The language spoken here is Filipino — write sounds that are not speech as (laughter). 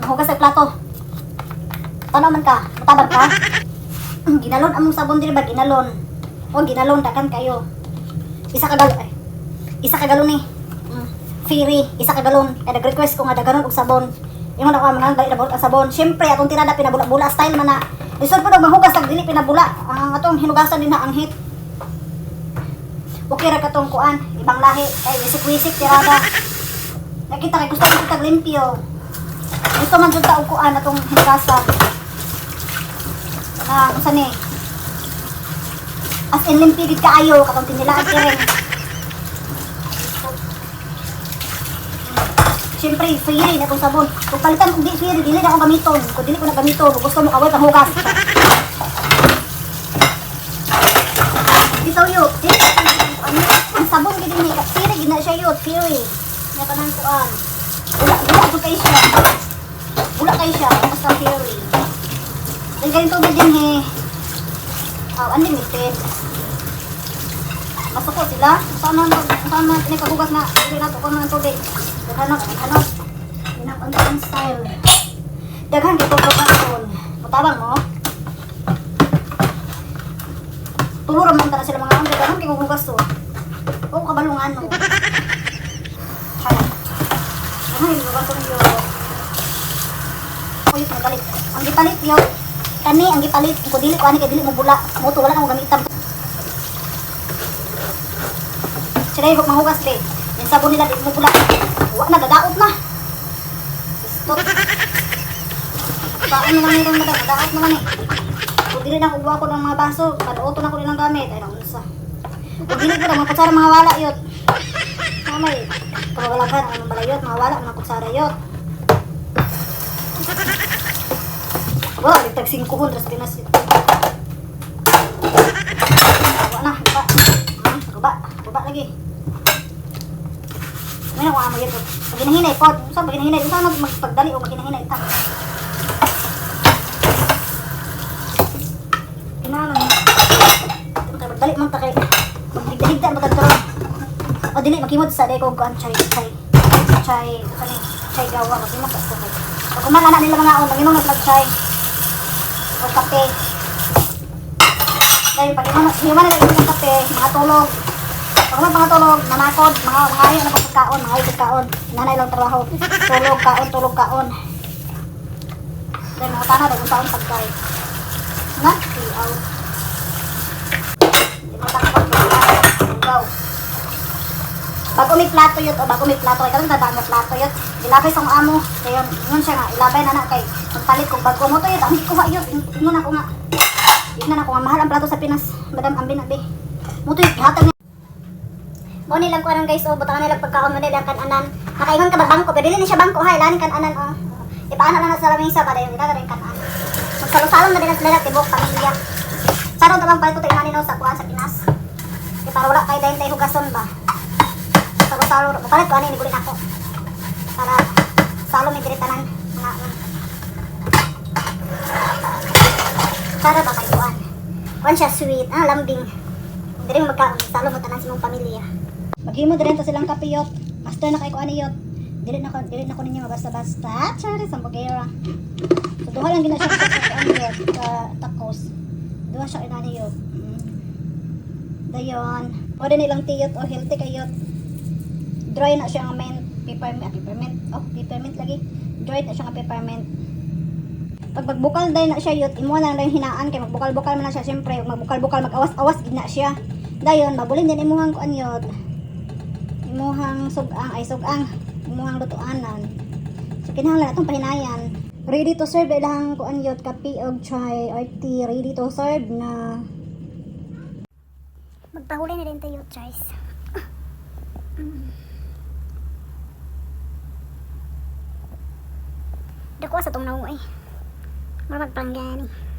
Mahugas sa plato. Tanaw man ka, matabang ka. ginalon among sabon diri ba ginalon. O ginalon dakan kayo. Isa ka galon ay. Isa ka galon ni. Mm. Fairy, isa ka galon. Kaya nag-request ko nga daganon og sabon. Ingon ako mga dali na ang sabon. Syempre atong tirada pinabula-bula style man na. Lisod po daw mahugas ang dili pinabula. Ang atong hinugasan din na ang hit. Okay ra katong kuan, ibang lahi. Ay wisik-wisik tirada. Nakita kay gusto ko kita limpyo. Gusto man jud ta og kuan atong hinugasan. Ah, unsa ni? As in limpyo gid kaayo katong tinilaan iring. Siyempre, free na itong sabon. Kung palitan kung di free, dili na ako gamiton. Kung dili ko na gamiton, gusto mo kawal kang hugas. Ito yun. Ano, ang sabon gid ni Free na siya yun. Free. Nga tanan kuan. Wala, wala ko kay siya. Wala kay siya. Basta free. Ang ganito ba din eh. Uh, unlimited. Masuko sila. Sana sana pinakahugas na hindi na to ng tubig. Daghan ano? Inang ang style. Daghan kay ko karon. Mutabang mo. Tuluran man tara sila mga ambe daghan kay ko hugas to. O kabalungan no. Ay, ko niyo. Uy, nagalit. Ang gipalit yo. Kani ang gipalit ko dili ko ani kay dili mo bula. Mo to wala na mo gamitan. Sila yung mahugas be. Yung sabon nila, di mo pula. Huwag na, gadaot na. Stop. Paano naman nila madam? Gadaot naman eh. Kung dili na kubuha ko ng mga baso, kadauto na ko nilang gamit. Ay, nang isa. Kung dili ko na, mga kutsara mga wala yun. Mamay, kawalagan, ang malayot, mga wala, mga kutsara yun. Wala, ligtag 5 hundred sa Pinas. Wala na, ba? Guba, guba lagi. May na mo yun. Pag hinahinay po, saan pag hinahinay? Saan mag magpagdali o mag hinahinay ta? Kinala na. Magdali man ta kay magdigda ba kadto? O dili makimot sa deko ko ang chay chay chay kani chay gawa makimot sa ko. Pag kumana na nila mga on, na mag chay. O kape. Dahil pag inom inom na nila kape, mga tulog. Pag may mga tulog, nanakod, mga mga ayaw na pagkaon, mga ayaw pagkaon. Nanay lang trabaho. Tulog, kaon, tulog, kaon. Then, mga tahan, kung saan pagkay. Nga, tiyaw. Di Bago may plato yun, o bago may plato, ikaw yung dadaan na plato yun. Ilabay sa amo. Kaya yun siya nga, ilabay na na kay. Kung palit kong bago mo to yun, ang kuha yun. Ingon ako nga. Ingon ako nga, mahal ang plato sa Pinas. Madam, ambi na, be. Muto yun, hatag niya. Mo nilang kuan guys, oh, butangan nila pagkaon mo nila kan anan. Nakaingon ka ba bangko, pero dili na siya bangko ha, ilanin kan anan oh. Ipaana lang na sa lamesa para yung nila rin kan anan. Magsalo-salon na din sila tibok pamilya. Saro ta bang palit ko inanin no sa kuan sa Pinas. Kaya para wala kay dayon tayo hugason ba. Salo-salo, palit ko ani ni gulin ako. Para salo mi diri tanan mga. Para ba kay kuan? Siya sweet, ah lambing. Diri magkaon, salo mo tanan sa imong pamilya. Maghimo din to silang kapiyot. Master na kay ko ano yot. Dili na ko dili na ko ninyo mabasta-basta. Chari sa bugera. So duha lang gina siya sa yot, sa tacos. Duha siya inani yot. Dayon. O din ilang tiyot o healthy kayot. Dry na siya nga mint peppermint, ah, peppermint. Oh, peppermint lagi. Dry na siya nga peppermint. Pag magbukal dahil na siya yot, imo na lang hinaan kay magbukal-bukal man na siya siyempre, magbukal-bukal mag-awas-awas gid na siya. Dayon mabulin din imuhang kuan yot imuhang sugang ay sugang imuhang lutuanan so kinahanglan atong pahinayan ready to serve ilang kuan yot kape og chai or tea ready to serve na Magpahuli na din tayo, guys. (laughs) Dako Dekuasa tong nau ai. Marmat panggani.